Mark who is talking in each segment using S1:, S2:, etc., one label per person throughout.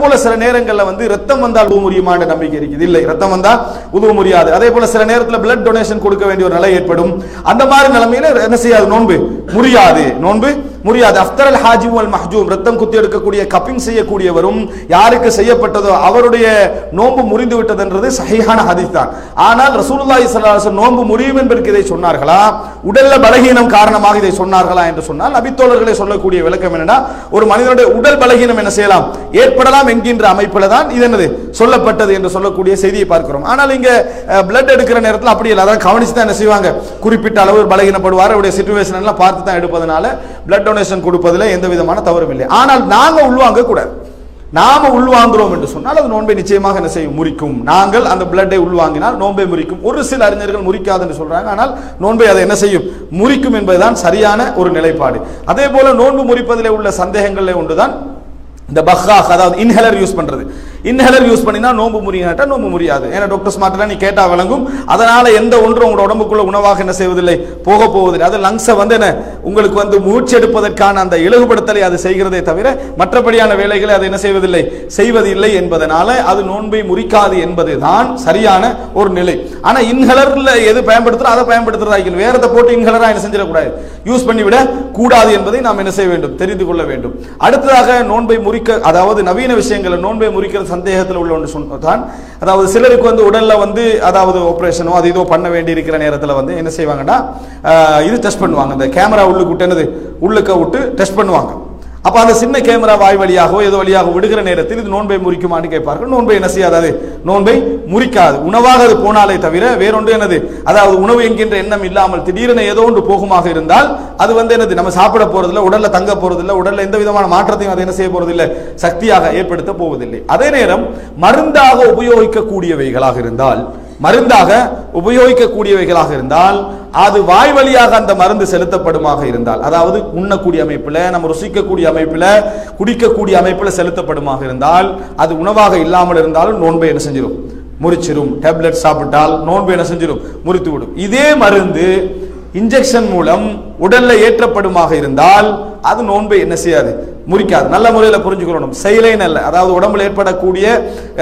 S1: போல சில நேரங்களில் வந்து ரத்தம் வந்தால் உதவ முடியுமான நம்பிக்கை இருக்குது. இல்லை ரத்தம் வந்தா உதவ முடியாது. அதே போல சில நேரத்தில் பிளட் டொனேஷன் கொடுக்க வேண்டிய ஒரு நிலை ஏற்படும். அந்த மாதிரி நிலைமையில என்ன செய்யாது? நோன்பு. முடியாது. நோன்பு முடியாது அஃப்தர் அல் ஹாஜி அல் மஹ்ஜூம். ரத்தம் குத்தி எடுக்கக்கூடிய கப்பிங் செய்யக்கூடியவரும் யாருக்கு செய்யப்பட்டதோ அவருடைய நோன்பு முறிந்து விட்டதுன்றது சஹீஹான ஹதீஸ் தான். ஆனால் ரசூலுல்லாஹி ஸல்லல்லாஹு நோன்பு முறியும் என்பதற்கு இதை சொன்னார்களா? உடல்ல பலகீனம் காரணமாக இதை சொன்னார்களா? என்று சொன்னால் நபித்தோழர்களை சொல்லக்கூடிய விளக்கம் என்னன்னா ஒரு மனிதனுடைய உடல் பலகீனம் என்ன செய்யலாம்? ஏற்படலாம் என்கின்ற அமைப்பில் தான் இது என்னது? சொல்லப்பட்டது என்று சொல்லக்கூடிய செய்தியை பார்க்கிறோம். ஆனால் இங்கே பிளட் எடுக்கிற நேரத்தில் அப்படி இல்லை. அதான் கவனிச்சு தான் என்ன செய்வாங்க? குறிப்பிட்ட அளவு பலகீனப்படுவார். அவருடைய சுச்சுவேஷன் எல்லாம் பார்த்து தான் எடுப்பதனால பிளட் டொனேஷன் கொடுப்பதில் எந்த விதமான தவறும் இல்லை. ஆனால் நாங்கள் உள்வாங்க கூடாது. நாம உள்வாங்குறோம் என்று சொன்னால் அது நோன்பை நிச்சயமாக என்ன செய்யும்? முறிக்கும். நாங்கள் அந்த பிளட்டை உள்வாங்கினால் நோன்பை முறிக்கும். ஒரு சில அறிஞர்கள் முறிக்காதுன்னு சொல்றாங்க. ஆனால் நோன்பை அதை என்ன செய்யும்? முறிக்கும் என்பதுதான் சரியான ஒரு நிலைப்பாடு. அதே போல நோன்பு முறிப்பதிலே உள்ள சந்தேகங்களில் ஒன்றுதான் இந்த பஹ்ஹாக் அதாவது இன்ஹெலர் யூஸ் பண்றது. இன்ஹேலர் யூஸ் பண்ணினா நோம்பு முறியாட்டா நோம்பு முடியாது ஏன்னா டாக்டர் ஸ்மார்ட்லாம் நீ கேட்டா விளங்கும். அதனால எந்த ஒன்றும் உங்களோட உடம்புக்குள்ள உணவாக என்ன செய்வதில்லை. போக போவதில்லை. அது லங்ஸை வந்து என்ன உங்களுக்கு வந்து மூச்செடுப்பதற்கான அந்த இலகுபடுத்தலை அது செய்கிறதே தவிர மற்றபடியான வேலைகளை அது என்ன செய்வதில்லை. செய்வதில்லை என்பதனால அது நோன்பை முறிக்காது என்பது தான் சரியான ஒரு நிலை. ஆனா இன்ஹலர்ல எது பயன்படுத்துறோம் அதை பயன்படுத்துறதா வேற எதை போட்டு இன்ஹலரா என்ன செஞ்சிடக்கூடாது? யூஸ் பண்ணிவிட கூடாது என்பதை நாம் என்ன செய்ய வேண்டும்? தெரிந்து கொள்ள வேண்டும். அடுத்ததாக நோன்பை முறிக்க அதாவது நவீன விஷயங்களை நோன்பை முறிக்கிறது சந்தேகத்தில் உள்ள ஒன்று சொன்னதான் அதாவது சிலருக்கு வந்து உடலில் வந்து அதாவது ஆப்ரேஷனோ அது இதோ பண்ண வேண்டி இருக்கிற நேரத்தில் வந்து என்ன செய்வாங்கன்னா இது டெஸ்ட் பண்ணுவாங்க. இந்த கேமரா உள்ளுக்கு விட்டு என்னது? உள்ளுக்க விட்டு டெஸ்ட் பண்ணுவாங்க. அப்போ அந்த சின்ன கேமரா வாய் வழியாகவோ ஏதோ வழியாக விடுகிற நேரத்தில் இது நோன்பை முறிக்குமான்னு கேட்பார்கள். நோன்பை என்ன செய்யாது? அது நோன்பை முறிக்காது. உணவாக அது போனாலே தவிர வேறொன்று என்னது? அதாவது உணவு என்கின்ற எண்ணம் இல்லாமல் திடீரென ஏதோ ஒன்று போகுமாக இருந்தால் அது வந்து என்னது? நம்ம சாப்பிட போறதில்ல உடல்ல தங்க போறதில்லை உடல்ல எந்த விதமான மாற்றத்தையும் அதை என்ன செய்ய போறதில்லை சக்தியாக ஏற்படுத்த போவதில்லை. அதே நேரம் மருந்தாக உபயோகிக்கக்கூடியவைகளாக இருந்தால் மருந்தாக உபயோகிக்கக்கூடியவைகளாக இருந்தால் அது வாய் வழியாக அந்த மருந்து செலுத்தப்படுமாக இருந்தால் அதாவது உண்ணக்கூடிய அமைப்பில் நம்ம ருசிக்கக்கூடிய அமைப்பில் குடிக்கக்கூடிய அமைப்பில் செலுத்தப்படுமாக இருந்தால் அது உணவாக இல்லாமல் இருந்தாலும் நோன்பை என்ன செஞ்சிடும் முறிச்சிரும். டேப்லெட் சாப்பிட்டால் நோன்பு என்ன செஞ்சிடும் முறித்து விடும். இதே மருந்து இன்ஜெக்ஷன் மூலம் உடல்ல ஏற்றப்படுமாக இருந்தால் அது நோன்பை என்ன செய்யாது? முறிக்காது. நல்ல முறையில் புரிஞ்சுக்கணும் செயலைன் அல்ல. அதாவது உடம்புல ஏற்படக்கூடிய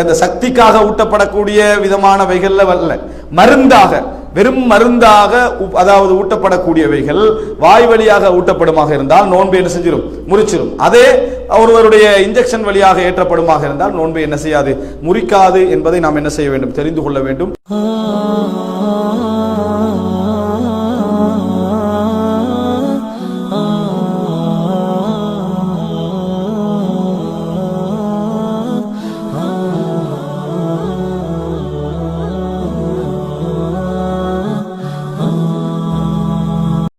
S1: அந்த சக்திக்காக ஊட்டப்படக்கூடிய விதமானவைகள்ல வரல மருந்தாக வெறும் மருந்தாக அதாவது ஊட்டப்படக்கூடியவைகள் வாய் வழியாக ஊட்டப்படுமாக இருந்தால் நோன்பு என்ன செஞ்சிடும் முறிச்சிடும் அதே ஒருவருடைய இன்ஜெக்ஷன் வழியாக ஏற்றப்படுமாக இருந்தால் நோன்பு என்ன செய்யாது? முறிக்காது என்பதை நாம் என்ன செய்ய வேண்டும்? தெரிந்து கொள்ள வேண்டும்.